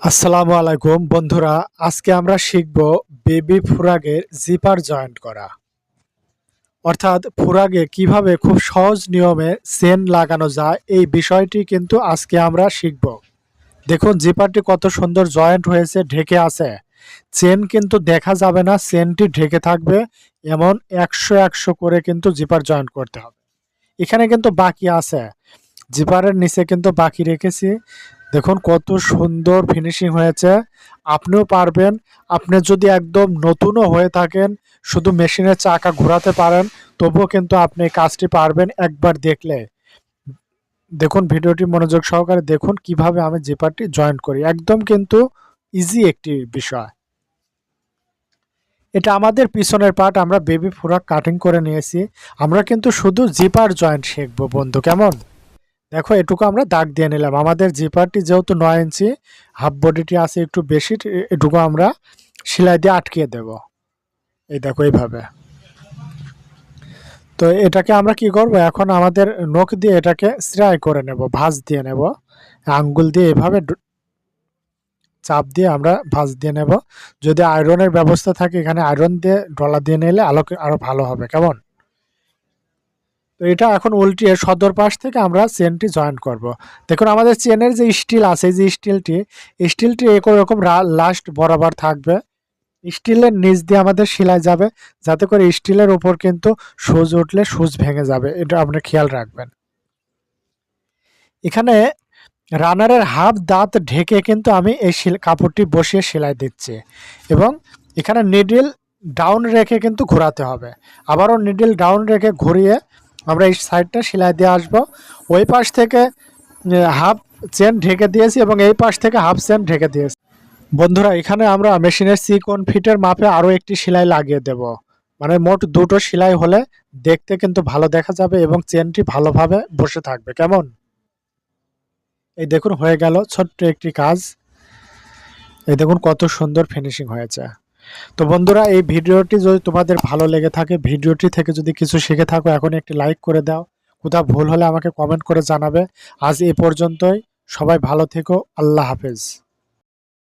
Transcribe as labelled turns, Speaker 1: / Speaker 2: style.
Speaker 1: আসসালামু আলাইকুম, বন্ধুরা। আজকে আমরা শিখব বেবি ফুরাগের জিপার জয়েন্ট করা। অর্থাৎ ফুরাগে কীভাবে খুব সহজ নিয়মে চেন লাগানো যায়, এই বিষয়টি কিন্তু আজকে আমরা শিখব। দেখুন, জিপারটি কত সুন্দর জয়েন্ট হয়েছে, ঢেকে আছে। চেন কিন্তু দেখা যাবে না চেনটি ঢেকে থাকবে, এমন একশো একশো করে কিন্তু জিপার জয়েন্ট করতে হবে। এখানে কিন্তু বাকি আছে। জিপারের নিচে কিন্তু বাকি রেখেছি। দেখুন, কত সুন্দর ফিনিশিং হয়েছে। আপনিও পারবেন। আপনি যদি একদম নতুনও হয়ে থাকেন, শুধু মেশিনের চাকা ঘোরাতে পারেন, তবুও কিন্তু আপনি কাজটি পারবেন একবার দেখলে। দেখুন, ভিডিওটি মনোযোগ সহকারে দেখুন কীভাবে আমি জিপারটি জয়েন্ট করি। একদম কিন্তু ইজি একটি বিষয়। এটা আমাদের পিছনের পার্ট আমরা বেবি ফুরা কাটিং করে নিয়েছি। আমরা কিন্তু শুধু জিপার জয়েন্ট শিখব বন্ধু, কেমন? দেখো, এটুকু আমরা দাগ দিয়ে নিলাম। আমাদের জিপারটি যেহেতু নয় ইঞ্চি হাফ বডিটি আছে একটু বেশি এটুকু আমরা সেলাই দিয়ে আটকিয়ে দেব। এই দেখো, এইভাবে। তো এটাকে আমরা কি করব? এখন আমাদের নখ দিয়ে এটাকে স্রাই করে নেব, ভাঁজ দিয়ে নেব। আঙ্গুল দিয়ে এভাবে চাপ দিয়ে আমরা ভাঁজ দিয়ে নেব। যদি আয়রনের ব্যবস্থা থাকে, এখানে আয়রন দিয়ে ডলা দিয়ে নিলে আলো আরও ভালো হবে। কেমন? তো এটা এখন উল্টিয়ে সদর পাশ থেকে আমরা চেনটি জয়েন্ট করব। দেখুন, আমাদের চেনের যে স্টিল আছে, যে স্টিলটি স্টিলটি এরকম লাস্ট বরাবর থাকবে। স্টিলের নিচ দিয়ে আমাদের সেলাই যাবে, যাতে করে স্টিলের উপর কিন্তু সুচ উঠলে সুচ ভেঙে যাবে। এটা আপনি খেয়াল রাখবেন। এখানে রানারের হাফ দাঁত ঢেকে কিন্তু আমি এই কাপড়টি বসিয়ে সেলাই দিচ্ছি এবং এখানে নিডল ডাউন রেখে কিন্তু ঘোরাতে হবে। আবারও নিডল ডাউন রেখে ঘুরিয়ে আমরা এই সাইডটা সেলাই দিয়ে আসব। ওই পাশ থেকে হাফ চেন ঢেকে দিয়েছি এবং এই পাশ থেকে হাফ চেন ঢেকে দিয়েছি। বন্ধুরা, এখানে আমরা মেশিনের সিকন ফিটের মাপে আরও একটি সেলাই লাগিয়ে দেব। মানে মোট দুটো সেলাই হলে দেখতে কিন্তু ভালো দেখা যাবে এবং চেনটি ভালোভাবে বসে থাকবে। কেমন? এই দেখুন, হয়ে গেল ছোট্ট একটি কাজ। এই দেখুন, কত সুন্দর ফিনিশিং হয়েছে। তো বন্ধুরা, এই ভিডিওটি যদি তোমাদের ভালো লেগে থাকে, ভিডিওটি থেকে যদি কিছু শিখে থাকো এখন একটি লাইক করে দাও। কোথাও ভুল হলে আমাকে কমেন্ট করে জানাবে। আজ এ পর্যন্তই। সবাই ভালো থেকো। আল্লাহ হাফেজ।